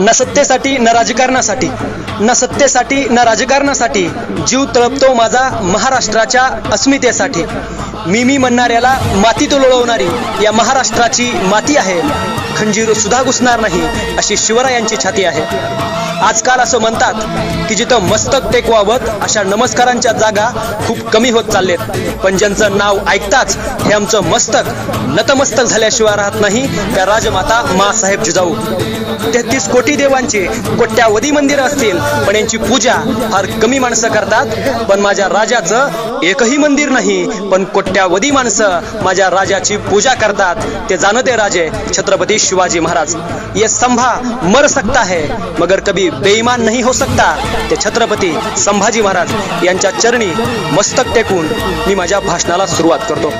न सत्तेसाठी न राजकारणासाठी. न सत्तेसाठी न राजकारणासाठी जीव तळपतो माझा महाराष्ट्राच्या अस्मितेसाठी. मी मी म्हणणाऱ्याला मातीत लोळवणारी या महाराष्ट्राची माती आहे. खंजीर सुद्धा घुसणार नाही अशी शिवरायांची छाती आहे. आजकाल असं म्हणतात की जिथं मस्तक टेकवावत अशा नमस्कारांच्या जागा खूप कमी होत चाललेत. पण ज्यांचं नाव ऐकताच हे आमचं मस्तक नतमस्तक झाल्याशिवाय राहत नाही त्या राजमाता मासाहेब जिजाऊ. तेहतीस कोटी देवांचे कोट्यावधी मंदिरं असतील पण यांची पूजा फार कमी माणसं करतात. पण माझ्या राजाचं एकही मंदिर नाही पण कोट्यावधी माणसं माझ्या राजाची पूजा करतात. ते जानते राजे छत्रपती शिवाजी महाराज. ये संभा मर सकता है मगर कभी बेईमान नहीं हो सकता. ते छत्रपती संभाजी महाराज यांच्या चरणी मस्तक टेकून मी माझ्या भाषणाला सुरुवात करतो.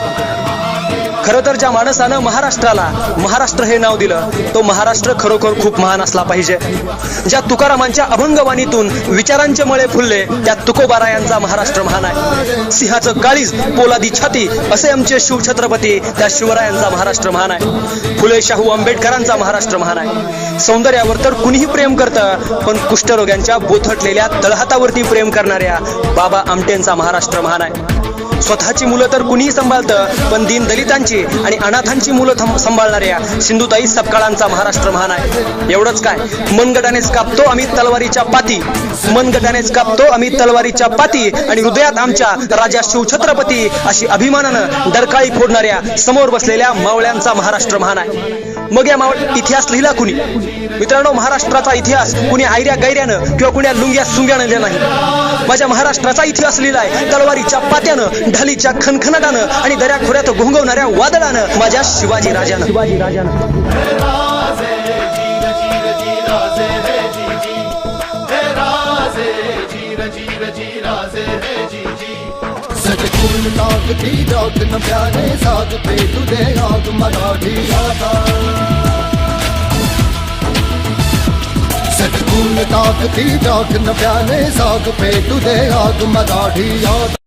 खरं तर ज्या माणसानं महाराष्ट्राला महाराष्ट्र हे नाव दिलं तो महाराष्ट्र खरोखर खूप महान असला पाहिजे. ज्या तुकारामांच्या अभंगवाणीतून विचारांचे मळे फुलले त्या तुकोबारा यांचा महाराष्ट्र महान आहे. सिंहाचं काळीज पोलादी छाती असे आमचे शिवछत्रपती त्या शिवरायांचा महाराष्ट्र महान आहे. फुले शाहू आंबेडकरांचा महाराष्ट्र महान आहे. सौंदर्यावर तर कुणीही प्रेम करतं पण कुष्ठरोग्यांच्या बोथटलेल्या तळहातावरती प्रेम करणाऱ्या बाबा आमटेंचा महाराष्ट्र महान आहे. स्वतःची मुलं तर कुणीही सांभाळतं पण दीन दलितांची आणि अनाथांची मुलं सांभाळणाऱ्या सिंधुताई सपकाळांचा महाराष्ट्र महान आहे. एवढंच काय मनगटानेच कापतो आम्ही तलवारीच्या पाती. मनगटानेच कापतो आम्ही तलवारीच्या पाती आणि हृदयात आमच्या राजा शिवछत्रपती अशी अभिमानानं दरकाळी फोडणाऱ्या समोर बसलेल्या मावळ्यांचा महाराष्ट्र महान आहे. मग या मावळ इतिहास लिहिला कुणी? मित्रांनो महाराष्ट्राचा इतिहास कुणी आयऱ्या गैऱ्यानं किंवा कुण्या लुंग्या सुंग्यानं लिहिला नाही. माझ्या महाराष्ट्राचा इतिहास लिहिलाय तलवारीच्या पात्यानं. ढालीच्या खनखनाटानं आणि दऱ्या खोऱ्यात घोंगवणाऱ्या वादळानं माझ्या शिवाजी राजानं शिवाजी राजानं सजकून ताकती डाक न प्यारे साथ पे तुझे आग मराठी आता सजकून ताकती डाक न प्यारे साथ पे तुझे आग मराठी आता